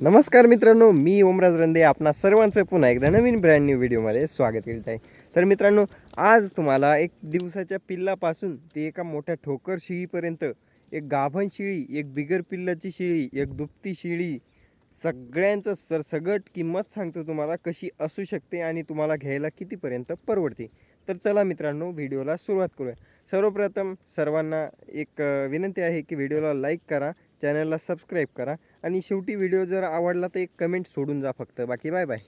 नमस्कार मित्रांनो मी ओमराज रंदे आपणा सर्वांचं पुन्हा एकदा नवीन ब्रँड न्यू व्हिडिओमध्ये स्वागत करीत आहे. तर मित्रांनो आज तुम्हाला एक दिवसाच्या पिल्लापासून ते एका मोठ्या ठोकर शिळीपर्यंत एक गाभण शिळी एक बिगर पिल्लाची शिळी एक दुपती शिळी सगळ्यांचं सरसगट किंमत सांगतो तुम्हाला कशी असू शकते आणि तुम्हाला घ्यायला कितीपर्यंत परवडते. तर चला मित्रांनो व्हिडिओला सुरुवात करूया. सर्वप्रथम सर्वांना एक विनंती आहे की व्हिडिओला लाईक करा चॅनलला सबस्क्राईब करा आणि शेवटी व्हिडिओ जर आवडला तर एक कमेंट सोडून जा फक्त. बाकी बाय बाय.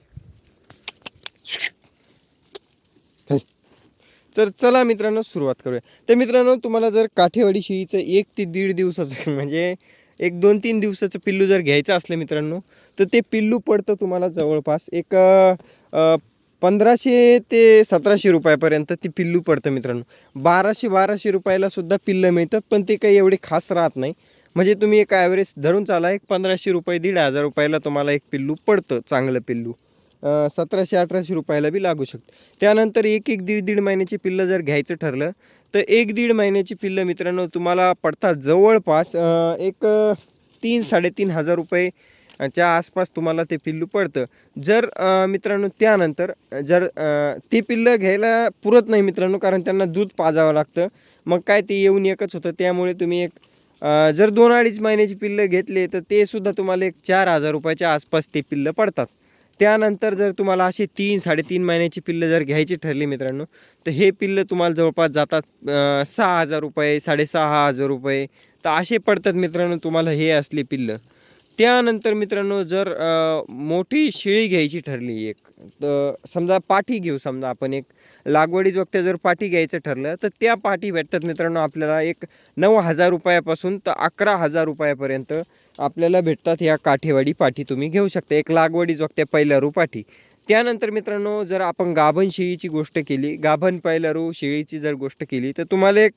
तर चला मित्रांनो सुरुवात करूया. तर मित्रांनो तुम्हाला जर काठेवाडी शेळीचं एक ते दीड दिवसाचं म्हणजे एक दोन तीन दिवसाचं पिल्लू जर घ्यायचं असलं मित्रांनो तर ते पिल्लू पडतं तुम्हाला जवळपास एक पंधराशे ते सतराशे रुपयापर्यंत ती पिल्लू पडतं मित्रांनो. बाराशे बाराशे रुपयाला सुद्धा पिल्लं मिळतात पण ते काही एवढे खास राहत नाही. म्हणजे तुम्ही एक ॲव्हरेज धरून चाला एक पंधराशे रुपये दीड हजार रुपयाला तुम्हाला एक पिल्लू पडतं चांगलं पिल्लू. सतराशे अठराशे रुपयाला बी लागू शकतं. त्यानंतर एक एक दीड दीड महिन्याची पिल्लं जर घ्यायचं ठरलं तर एक दीड महिन्याची पिल्लं मित्रांनो तुम्हाला पडतात जवळपास एक तीन साडेतीन हजार रुपये च्या आसपास तुम्हाला ते पिल्लू पडतं. जर मित्रांनो त्यानंतर जर ते पिल्लं घ्यायला पुरत नाही मित्रांनो कारण त्यांना दूध पाजावं लागतं मग काय ते येऊन एकच होतं त्यामुळे तुम्ही एक जर दोन अडीच महिन्याची पिल्लं घेतले तर ते सुद्धा तुम्हाला एक चार हजार रुपयाच्या आसपास ते पिल्लं पडतात. त्यानंतर जर तुम्हाला असे तीन साडेतीन महिन्याची पिल्लं जर घ्यायची ठरली मित्रांनो तर हे पिल्लं तुम्हाला जवळपास जातात सहा हजार रुपये साडेसहा हजार रुपये. तर असे पडतात मित्रांनो तुम्हाला हे असले पिल्लं. त्यानंतर मित्रांनो जर मोठी शेळी घ्यायची ठरली एक तर समजा पाठी घेऊ समजा आपण एक लागवडी जोगत्या जर पाठी घ्यायचं ठरलं तर त्या पाठी भेटतात मित्रांनो आपल्याला एक नऊ हजार रुपयापासून तर अकरा हजार रुपयापर्यंत आपल्याला भेटतात ह्या काठेवाडी पाठी तुम्ही घेऊ शकता. एक लागवडी वक्त्या पहिल्या पाठी. त्यानंतर मित्रांनो जर आपण गाभण शेळीची गोष्ट केली गाभण पैलरू शेळीची जर गोष्ट केली तर तुम्हाला एक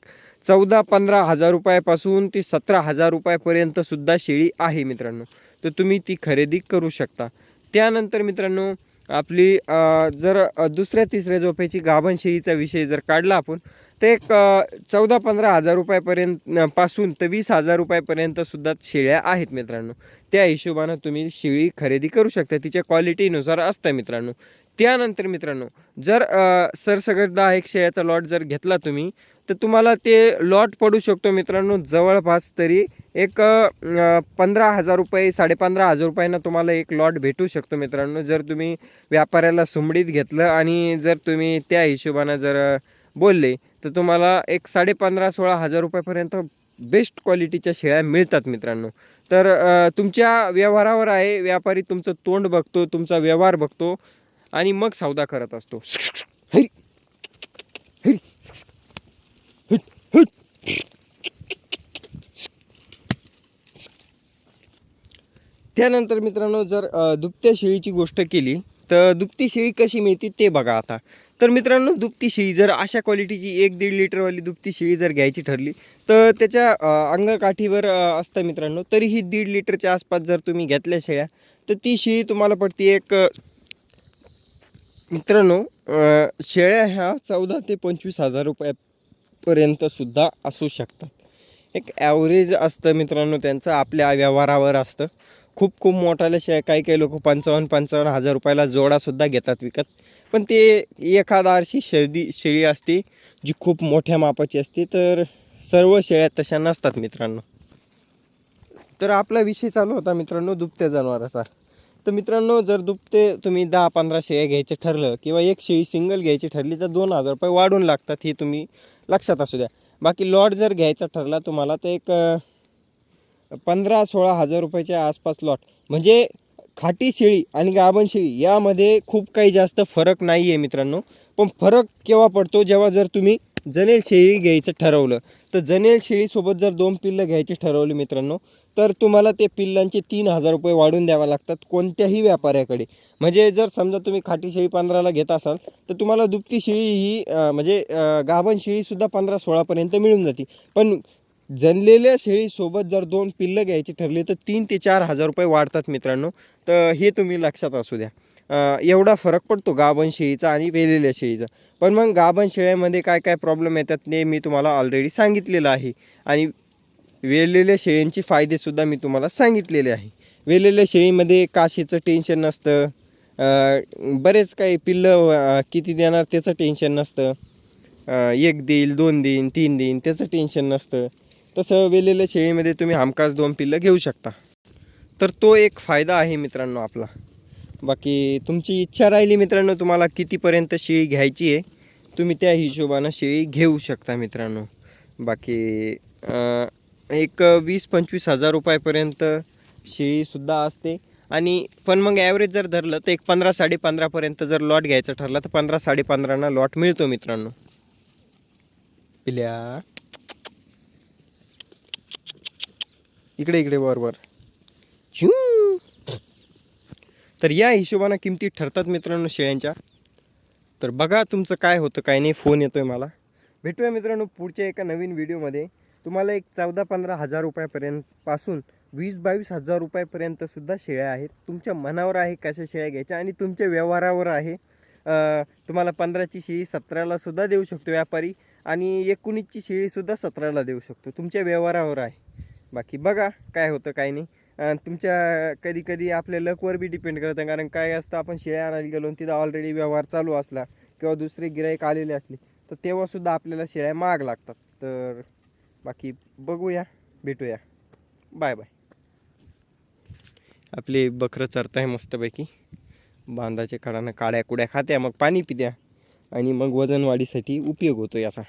चौदा पंधरा हजार रुपयापासून ती सतरा हजार रुपयापर्यंत सुद्धा शेळी आहे मित्रांनो. तर तुम्ही ती खरेदी करू शकता. त्यानंतर मित्रांनो आपली जर दुसऱ्या तिसऱ्या झोपेची गाभण शेळीचा विषय जर काढला आपण ते एक चौदा पंधरा हजार रुपयापर्यंत पासून तर वीस हजार रुपयापर्यंत सुद्धा शेळ्या आहेत मित्रांनो. त्या हिशोबानं तुम्ही शेळी खरेदी करू शकता. तिच्या क्वालिटीनुसार असतं मित्रांनो. त्यानंतर मित्रांनो जर सरसगट दहा एक शेळ्याचा लॉट जर घेतला तुम्ही तर तुम्हाला ते लॉट पडू शकतो मित्रांनो जवळपास तरी एक पंधरा हजार रुपये साडेपंधरा हजार रुपयांना तुम्हाला एक लॉट भेटू शकतो मित्रांनो. जर तुम्ही व्यापाऱ्याला सुमडीत घेतलं आणि जर तुम्ही त्या हिशोबानं जर बोलले तर तुम्हाला एक साडेपंधरा सोळा हजार रुपयापर्यंत बेस्ट क्वालिटीच्या शेळ्या मिळतात मित्रांनो. तर तुमच्या व्यवहारावर आहे व्यापारी तुमचं तोंड बघतो तुमचा व्यवहार बघतो आणि मग सौदा करत असतो. हरी हरी त्यानंतर मित्रांनो जर दुपत्या दुभत्या शेळीची गोष्ट केली तर दुभती शेळी कशी मिळते ते बघा आता. तर मित्रांनो दुपती शेळी जर अशा क्वालिटीची एक दीड लिटरवाली दुपती शेळी जर घ्यायची ठरली तर त्याच्या अंगकाठीवर असतं मित्रांनो तरीही दीड लिटरच्या आसपास जर तुम्ही घेतल्या शेळ्या तर ती शेळी तुम्हाला पडते एक मित्रांनो शेळ्या ह्या चौदा ते पंचवीस हजार रुपयापर्यंतसुद्धा असू शकतात. एक ॲव्हरेज असतं मित्रांनो त्यांचं आपल्या व्यवहारावर असतं. खूप खूप मोठाल्या शेळ्या काही काही लोक पंचावन्न पंचावन्न हजार रुपयाला जोडासुद्धा घेतात विकत. पण ते एखादा अशी शेळदी शेळी असते जी खूप मोठ्या मापाची असते तर सर्व शेळ्या तशा नसतात मित्रांनो. तर आपला विषय चालू होता मित्रांनो दुभत्या जनावराचा. तर मित्रांनो जर दुभते तुम्ही दहा पंधरा शेळ्या घ्यायचं ठरलं किंवा एक शेळी सिंगल घ्यायची ठरली तर दोन हजार रुपये वाढून लागतात हे तुम्ही लक्षात असू द्या. बाकी लॉट जर घ्यायचा ठरला तुम्हाला तर एक पंधरा सोळा हजार रुपयाच्या आसपास लॉट. म्हणजे खाटी शेळी आणि गाभण शेळी यामध्ये खूप काही जास्त फरक नाही आहे मित्रांनो. पण फरक केव्हा पडतो? जेव्हा जर तुम्ही जनेल शेळी घ्यायचं ठरवलं तर जनेल शेळीसोबत जर दोन पिल्लं घ्यायची ठरवली मित्रांनो तर तुम्हाला ते पिल्लांचे तीन हजार रुपये वाढून द्यावा लागतात कोणत्याही व्यापाऱ्याकडे. म्हणजे जर समजा तुम्ही खाटी शेळी पंधराला घेत असाल तर तुम्हाला दुभती शेळी ही म्हणजे गाभण शेळीसुद्धा पंधरा सोळापर्यंत मिळून जाते. पण जनलेल्या शेळीसोबत जर दोन पिल्लं घ्यायची ठरली तर तीन ते चार हजार रुपये वाढतात मित्रांनो. तर हे तुम्ही लक्षात असू द्या. एवढा फरक पडतो गाभण शेळीचा आणि वेलेल्या शेळीचा. पण मग गाभण शेळ्यामध्ये काय काय प्रॉब्लेम येतात ते मी तुम्हाला ऑलरेडी सांगितलेलं आहे. आणि वेळलेल्या शेळ्यांचे फायदेसुद्धा मी तुम्हाला सांगितलेले आहे. वेलेल्या शेळीमध्ये काशीचं टेन्शन नसतं. बरेच काही पिल्लं किती देणार त्याचं टेन्शन नसतं. एक देईल दोन देईन तीन देईन त्याचं टेन्शन नसतं. तसं वेलेल्या शेळीमध्ये तुम्ही हमखास दोन पिल्लं घेऊ शकता. तर तो एक फायदा आहे मित्रांनो आपला. बाकी तुमची इच्छा राहिली मित्रांनो तुम्हाला कितीपर्यंत शेळी घ्यायची आहे तुम्ही त्या हिशोबानं शेळी घेऊ शकता मित्रांनो. बाकी एक वीस पंचवीस हजार रुपयापर्यंत शेळीसुद्धा असते. आणि पण मग ॲव्हरेज जर धरलं तर एक पंधरा साडे पंधरापर्यंत जर लॉट घ्यायचं ठरलं तर पंधरा साडेपंधराना लॉट मिळतो मित्रांनो. पिल्या. इकडे इकडे वर वर. तर या हिशोबानं किमती ठरतात मित्रांनो शेळ्यांच्या. तर बघा तुमचं काय होतं काय नाही फोन येतोय मला. भेटूया मित्रांनो पुढच्या एका नवीन व्हिडिओमध्ये. तुम्हाला एक चौदा पंधरा हजार रुपयापर्यंत पासून वीस बावीस हजार रुपयापर्यंत सुद्धा शेळ्या आहेत. तुमच्या मनावर आहे कशा शेळ्या घ्यायच्या आणि तुमच्या व्यवहारावर आहे. तुम्हाला पंधराची शेळी सतराला सुद्धा देऊ शकतो व्यापारी आणि एकोणीसची शेळीसुद्धा सतराला देऊ शकतो. तुमच्या व्यवहारावर आहे. बाकी बघा काय होतं काय नाही. आणि तुमच्या कधी कधी आपल्या लकवर बी डिपेंड करतं कारण काय असतं आपण शेळ्या आणायला गेलो आणि तिथं ऑलरेडी व्यवहार चालू असला किंवा दुसरे गिराईक आलेले असले तर तेव्हासुद्धा आपल्याला शेळ्या महाग लागतात. तर बाकी बघूया भेटूया. बाय बाय आपले बकरं चरताय मस्तपैकी. बांधाच्या खडानं काड्या कुड्या खात्या मग पाणी पित्या. आणि मग वजनवाढीसाठी उपयोग होतो याचा